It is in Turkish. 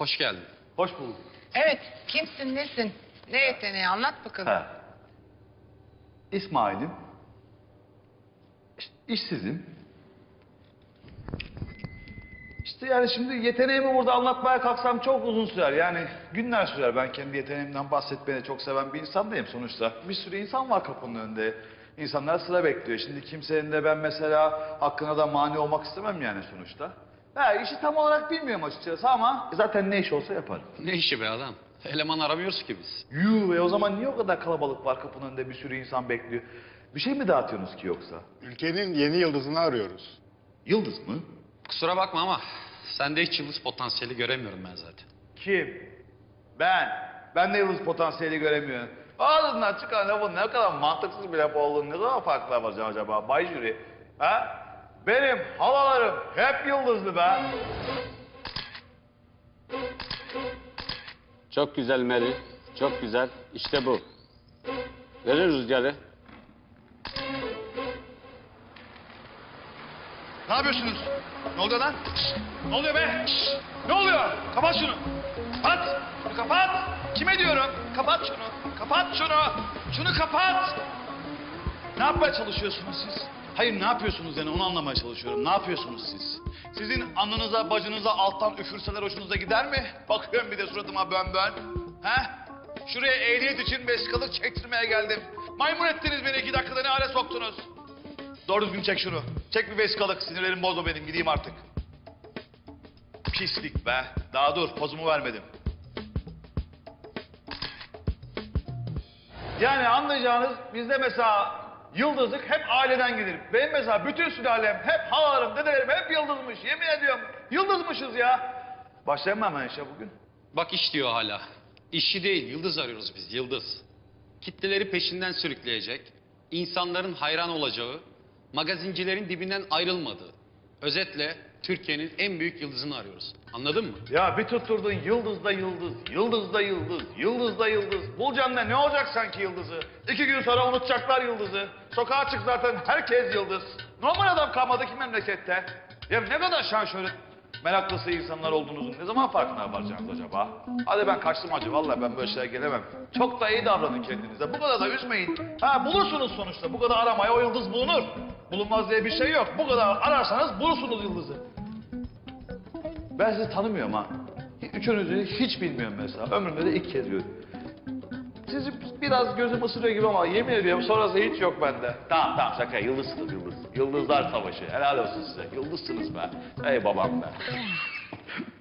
Hoş geldin. Hoş bulduk. Evet, kimsin, nesin? Ne yeteneği anlat bakalım. He. İsmail'im. İş- işsizim. İşte yani şimdi yeteneğimi burada anlatmaya kalksam çok uzun sürer. Yani günler sürer. Ben kendi yeteneğimden bahsetmeyi çok seven bir insan değilim sonuçta. Bir sürü insan var kapının önünde. İnsanlar sıra bekliyor. Şimdi kimsenin de ben mesela hakkına da mani olmak istemem yani sonuçta. Ha, işi tam olarak bilmiyorum açıkçası ama zaten ne iş olsa yaparım. Ne işi be adam? Eleman aramıyoruz ki biz. Yuh ve o zaman niye o kadar kalabalık var kapının önünde bir sürü insan bekliyor? Bir şey mi dağıtıyorsunuz ki yoksa? Ülkenin yeni yıldızını arıyoruz. Yıldız mı? Kusura bakma ama sende hiç yıldız potansiyeli göremiyorum ben zaten. Kim? Ben. Ben de yıldız potansiyeli göremiyorum. Ağzından çıkan lafın ne kadar mantıksız bir laf olduğunu ne kadar farkına varacağım acaba Bay Jüri? Ha? Benim halalarım hep yıldızlı be. Çok güzel Mary. Çok güzel. İşte bu. Verir rüzgarı. Ne yapıyorsunuz? Ne oluyor lan? Ne oluyor be? Ne oluyor? Kapat şunu. Kapat. Şunu kapat. Kime diyorum? Kapat şunu. Kapat şunu. Şunu kapat. Ne yapmaya çalışıyorsunuz siz? Hayır ne yapıyorsunuz yani onu anlamaya çalışıyorum. Ne yapıyorsunuz siz? Sizin anınıza bacınıza alttan üfürseler hoşunuza gider mi? Bakıyorum bir de suratıma bön bön. He? Şuraya ehliyet için vesikalık çektirmeye geldim. Maymun ettiniz beni iki dakikada ne hale soktunuz? Doğru düzgün çek şunu. Çek bir vesikalık. Sinirlerim bozma benim. Gideyim artık. Pislik be. Daha dur. Pozumu vermedim. Yani anlayacağınız bizde mesela yıldızlık hep aileden gelir. Benim mesela bütün sülalem hep halalarım, dedelerim hep yıldızmış. Yemin ediyorum yıldızmışız ya. Başlayayım mı hemen işe bugün? Bak iş diyor hala. İşçi değil, yıldız arıyoruz biz, yıldız. Kitleleri peşinden sürükleyecek, insanların hayran olacağı, magazincilerin dibinden ayrılmadığı. Özetle Türkiye'nin en büyük yıldızını arıyoruz. Anladın mı? Ya bir tutturdun yıldız da yıldız, yıldız da yıldız, yıldız da yıldız. Bulacaksın da ne olacak sanki yıldızı? İki gün sonra unutacaklar yıldızı. Sokağa çık zaten herkes yıldız. Normal adam kalmadı ki memlekette. Ya ne kadar şan meraklısı insanlar olduğunuzun ne zaman farkına varacaksınız acaba? Hadi ben kaçtım hacı vallahi ben böyle şeye gelemem. Çok da iyi davranın kendinize. Bu kadar da üzmeyin. Ha bulursunuz sonuçta. Bu kadar aramaya o yıldız bulunur. Bulunmaz diye bir şey yok. Bu kadar ararsanız bulursunuz yıldızı. Ben sizi tanımıyorum ha. Üçünüzü hiç bilmiyorum mesela. Ömrümde de ilk kez görüyorum. Sizi biraz gözüm ısırıyor gibi ama yemin ediyorum sonrası hiç yok bende. Tamam tamam şaka yıldızsınız yıldız. Yıldızlar savaşı. Helal olsun size. Yıldızsınız be. Ey babam be.